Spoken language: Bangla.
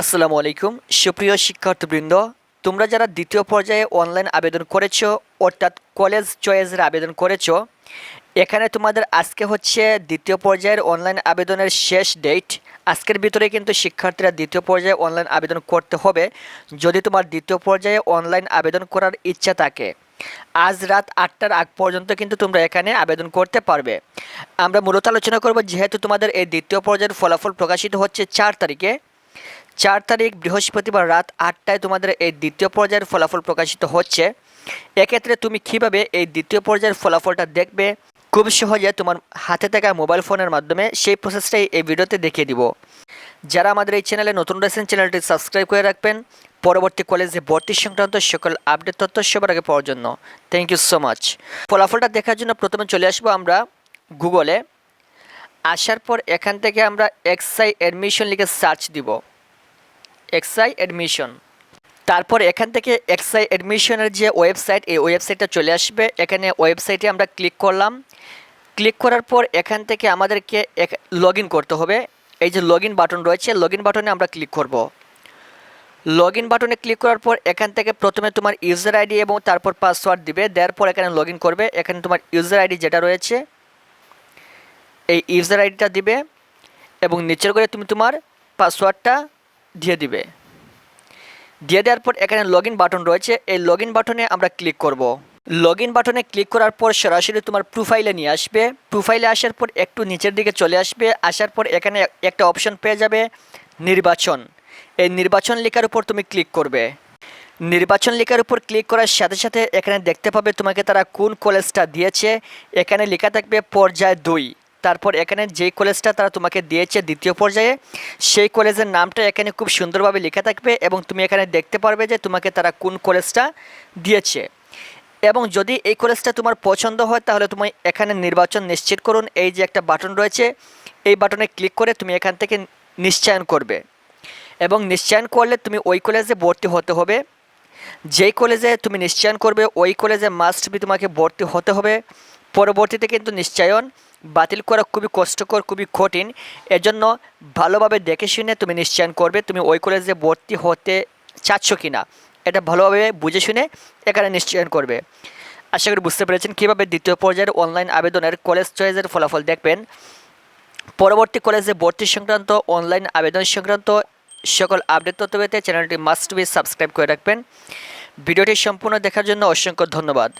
আসসালামু আলাইকুম। সুপ্রিয় শিক্ষার্থীবৃন্দ, তোমরা যারা দ্বিতীয় পর্যায়ে অনলাইন আবেদন করেছ, অর্থাৎ কলেজ চয়েসের আবেদন করেছ, এখানে তোমাদের আজকে হচ্ছে দ্বিতীয় পর্যায়ের অনলাইন আবেদনের শেষ ডেট আজকের ভিতরে কিন্তু শিক্ষার্থীরা দ্বিতীয় পর্যায়ে অনলাইন আবেদন করতে হবে। যদি তোমার দ্বিতীয় পর্যায়ে অনলাইন আবেদন করার ইচ্ছা থাকে, আজ রাত আটটার আগ পর্যন্ত কিন্তু তোমরা এখানে আবেদন করতে পারবে। আমরা মূলত আলোচনা করব, যেহেতু তোমাদের এই দ্বিতীয় পর্যায়ের ফলাফল প্রকাশিত হচ্ছে চার তারিখে চার তারিখ বৃহস্পতিবার রাত আটটায় তোমাদের এই দ্বিতীয় পর্যায়ের ফলাফল প্রকাশিত হচ্ছে। এক্ষেত্রে তুমি কীভাবে এই দ্বিতীয় পর্যায়ের ফলাফলটা দেখবে? খুব সহজে তোমার হাতে থাকা মোবাইল ফোনের মাধ্যমে সেই প্রসেসটাই এই ভিডিওতে দেখিয়ে দিব। যারা আমাদের এই চ্যানেলে নতুন রয়েছেন, চ্যানেলটি সাবস্ক্রাইব করে রাখবেন। পরবর্তী কলেজে ভর্তি সংক্রান্ত সকল আপডেট তথ্য সবার আগে পাওয়ার জন্য। থ্যাংক ইউ সো মাচ ফলাফলটা দেখার জন্য প্রথমে চলে আসব আমরা গুগলে আসার পর এখান থেকে আমরা এক্সআই অ্যাডমিশন লিখে সার্চ দিব। এক্সআই অ্যাডমিশন তারপর এখান থেকে এক্সআই অ্যাডমিশনের যে ওয়েবসাইট এই ওয়েবসাইটটা চলে আসবে। এখানে ওয়েবসাইটে আমরা ক্লিক করলাম। ক্লিক করার পর এখান থেকে আমাদেরকে লগ ইন করতে হবে। এই যে লগ ইন বাটন রয়েছে লগ ইন বাটনে আমরা ক্লিক করব। লগ ইন বাটনে ক্লিক করার পর এখান থেকে প্রথমে তোমার ইউজার আইডি এবং তারপর পাসওয়ার্ড দিবে। দেওয়ার পর এখানে লগ করবে। এখানে তোমার ইউজার আইডি যেটা রয়েছে এই ইউজার আইডিটা দিবে এবং নিচের করে তুমি তোমার পাসওয়ার্ডটা দিয়ে দিবে। দিয়ে দেওয়ার পর এখানে লগ বাটন রয়েছে। এই লগ বাটনে আমরা ক্লিক করব। লগ বাটনে ক্লিক করার পর সরাসরি তোমার প্রোফাইলে নিয়ে আসবে। প্রোফাইলে আসার পর একটু নিচের দিকে চলে আসবে। আসার পর এখানে একটা অপশন পেয়ে যাবে, নির্বাচন। এই নির্বাচন লেখার উপর তুমি ক্লিক করবে। নির্বাচন লেখার উপর ক্লিক করার সাথে সাথে এখানে দেখতে পাবে তোমাকে তারা কোন কলেজটা দিয়েছে। এখানে লেখা থাকবে পর্যায় দুই। তারপর এখানে যেই কলেজটা তারা তোমাকে দিয়েছে দ্বিতীয় পর্যায়ে, সেই কলেজের নামটা এখানে খুব সুন্দরভাবে লেখা থাকবে এবং তুমি এখানে দেখতে পারবে যে তোমাকে তারা কোন কলেজটা দিয়েছে। এবং যদি এই কলেজটা তোমার পছন্দ হয়, তাহলে তুমি এখানে নির্বাচন নিশ্চিত করুন। এই যে একটা বাটন রয়েছে, এই বাটনে ক্লিক করে তুমি এখান থেকে নিশ্চয়ন করবে। এবং নিশ্চয়ন করলে তুমি ওই কলেজে ভর্তি হতে হবে। যেই কলেজে তুমি নিশ্চয়ন করবে, ওই কলেজে মাস্ট বি তোমাকে ভর্তি হতে হবে। পরবর্তীতে কিন্তু নিশ্চয়ন বাতিল করা খুবই কষ্টকর, খুবই কঠিন। এজন্য ভালোভাবে দেখে শুনে তুমি নিশ্চয়ন করবে তুমি ওই কলেজে ভর্তি হতে চাচ্ছ কি না এটা ভালোভাবে বুঝে শুনে এখানে নিশ্চয়ন করবে। আশা করি বুঝতে পেরেছেন। কীভাবে দ্বিতীয় পর্যায়ের অনলাইন আবেদনের কলেজ চয়েসের ফলাফল দেখবেন? পরবর্তী কলেজে ভর্তি সংক্রান্ত অনলাইন আবেদন সংক্রান্ত সকল আপডেট তথ্য পেতে চ্যানেলটি মাস্ট বি সাবস্ক্রাইব করে রাখবেন। ভিডিওটি সম্পূর্ণ দেখার জন্য অসংখ্য ধন্যবাদ।